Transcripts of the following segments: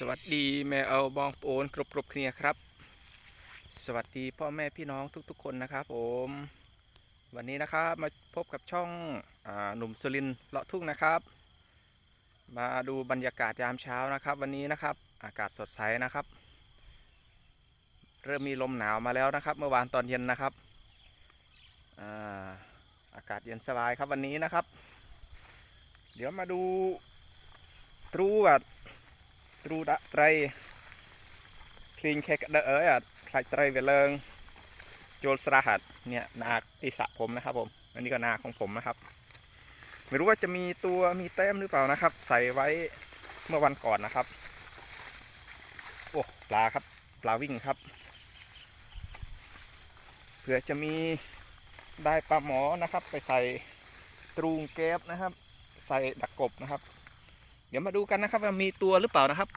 สวัสดีแม่เอาบองโอนกรบกรบเคลียครับ สวัสดีพ่อแม่พี่น้องทุกๆคนนะครับผม วันนี้นะครับมาพบกับช่องอหนุ่มสุรินเลาะทุ่งนะครับ มาดูบรรยากาศยามเช้านะครับ วันนี้นะครับอากาศสดใสนะครับ เริ่มมีลมหนาวมาแล้วนะครับ เมื่อวานตอนเย็นนะครับอาอากาศเย็นสบายครับวันนี้นะครับ เดี๋ยวมาดูตรูแบบ ตรูดะไตรคลีนแค่เดอเอ่ใครายไตรเวลเลิงโจลสระหัดเนี่ยนาอิสระผมนะครับผมอันนี้ก็นาของผมนะครับ ไม่รู้ว่าจะมีตัวมีแต้มหรือเปล่านะครับ ใส่ไว้เมื่อวันก่อนนะครับโอ้ปลาครับปลาวิ่งครับเผื่อจะมีได้ปลาหมอนะครับ ไปใส่ตรูงแก๊บนะครับ ใส่ดักกบนะครับ ดี๋ยวมาดูกันนะครับว่ามีตัวหรือเปล่านะครับ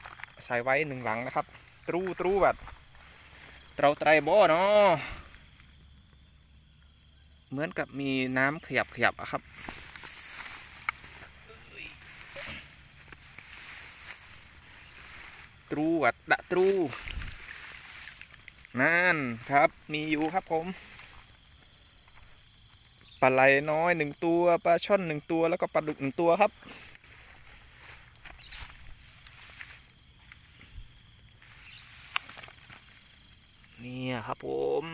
ใส่ไว้หนึ่งหลังนะครับ ตรูตรูแบบเตาไตรบ่เนาะเหมือนกับมีน้ำขยับขยับอะครับตรูวัดดะตรูนั่นครับมีอยู่ครับผมปลาไหลน้อยหนึ่งตัวปลาช่อนหนึ่งตัวแล้วก็ปลาดุกหนึ่งตัวครับ เนี่ยครับผม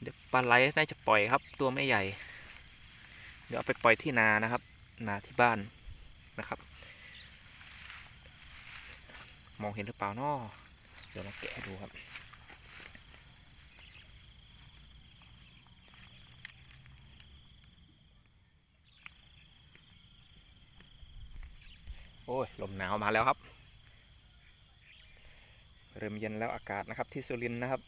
เดี๋ยวปลาไหลน่าจะปล่อยครับ ตัวไม่ใหญ่ เดี๋ยวเอาไปปล่อยที่นานะครับ นาที่บ้านนะครับ มองเห็นหรือเปล่านาะเดี๋ยวเราแกะดูครับโอ้ย ลมหนาวมาแล้วครับ เริ่มเย็นแล้วอากาศนะครับที่สุรินทร์นะครับ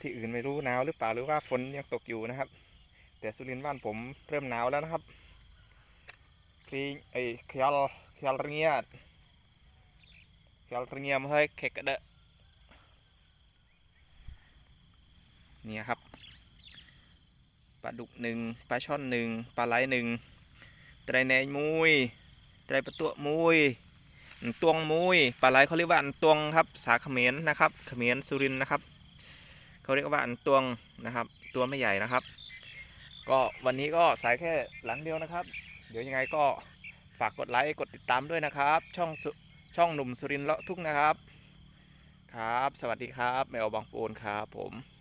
ที่อื่นไม่รู้หนาวหรือเปล่าหรือว่าฝนยังตกอยู่นะครับ แต่สุรินทร์บ้านผมเริ่มหนาวแล้วนะครับคลีไอ้ขยลขยลเงียดขยลเงียมเฮ้ยเขกกระเดะเนี่ยครับปลาดุกหนึ่งปลาช่อนหนึ่งปลาไหลหนึ่งไตรแนงมุยไตรประตัวมุย ตวงมุยปลาไหลเขาเรียกว่าอันตวงครับสาเขมรนะครับเขมรสุรินนะครับเขาเรียกว่าอันตวงนะครับ ตัวไม่ใหญ่นะครับ ก็วันนี้ก็สายแค่หลังเดียวนะครับ เดี๋ยวยังไงก็ฝากกดไลค์กดติดตามด้วยนะครับ ช่องช่องหนุ่มสุรินเลาะทุ่งนะครับ ครับ สวัสดีครับแมวบางปูนครับผม